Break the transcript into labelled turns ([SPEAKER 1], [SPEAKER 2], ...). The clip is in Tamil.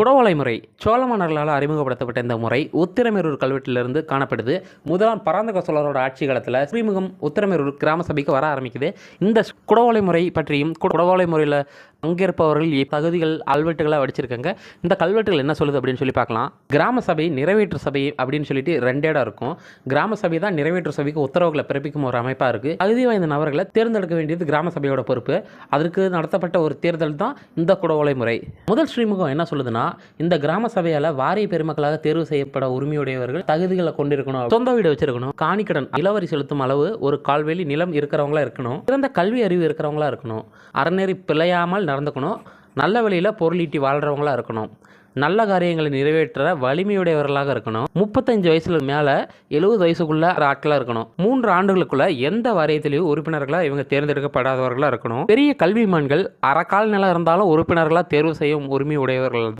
[SPEAKER 1] குடவோலை முறை சோழ மன்னர்களால் அறிமுகப்படுத்தப்பட்ட இந்த முறை உத்திரமேரூர் கல்வெட்டிலிருந்து காணப்படுது. முதலாம் பராந்தக சோழரோட ஆட்சி காலத்தில் ஸ்ரீமுகம் உத்திரமேரூர் கிராம சபைக்கு வர ஆரம்பிக்குது. இந்த குடவோலை முறை பற்றியும் குடவலை முறையில் அங்கே இருப்பவர்கள் இப்பகுதிகள் கல்வெட்டுகளாக வடிச்சிருக்காங்க. இந்த கல்வெட்டுகள் என்ன சொல்லுது அப்படின்னு சொல்லி பார்க்கலாம். கிராம சபை நிறைவேற்று சபை அப்படின்னு சொல்லிட்டு ரெண்டு இடம் இருக்கும். கிராம சபை தான் நிறைவேற்று சபைக்கு உத்தரவுகளை பிறப்பிக்கும் ஒரு அமைப்பாக இருக்குது தகுதி வாய்ந்த நபர்களை தேர்ந்தெடுக்க வேண்டியது கிராம சபையோட பொறுப்பு. அதற்கு நடத்தப்பட்ட ஒரு தேர்தல் தான் இந்த குடவோலை முறை. முதல் ஸ்ரீமுகம் என்ன சொல்லுதுன்னா இந்த கிராம சபையால் வாரிய பெருமக்களாக தேர்வு செய்யப்பட உரிமையுடையவர்கள் தகுதிகளை கொண்டிருக்கணும். சொந்த வீடு வச்சிருக்கணும். காணிக்கடன் இளவரி செலுத்தும் அளவு ஒரு கால்வெளி நிலம் இருக்கிறவங்களா இருக்கணும். சிறந்த கல்வி அறிவு இருக்கிறவங்களா இருக்கணும். அறநெறி பிழையாமல் நடந்துக்கணும். நல்ல வழியில் பொருளீட்டி வாழ்கிறவங்களாக இருக்கணும். நல்ல காரியங்களை நிறைவேற்ற வலிமையுடையவர்களாக இருக்கணும். முப்பத்தஞ்சு வயசுல மேலே எழுபது வயசுக்குள்ள ஆட்களாக இருக்கணும். மூன்று ஆண்டுகளுக்குள்ள எந்த வாரியத்திலையும் உறுப்பினர்களாக இவங்க தேர்ந்தெடுக்கப்படாதவர்களாக இருக்கணும். பெரிய கல்விமான்கள் அறக்கால் நிலம் இருந்தாலும் உறுப்பினர்களாக தேர்வு செய்யும் உரிமை உடையவர்கள்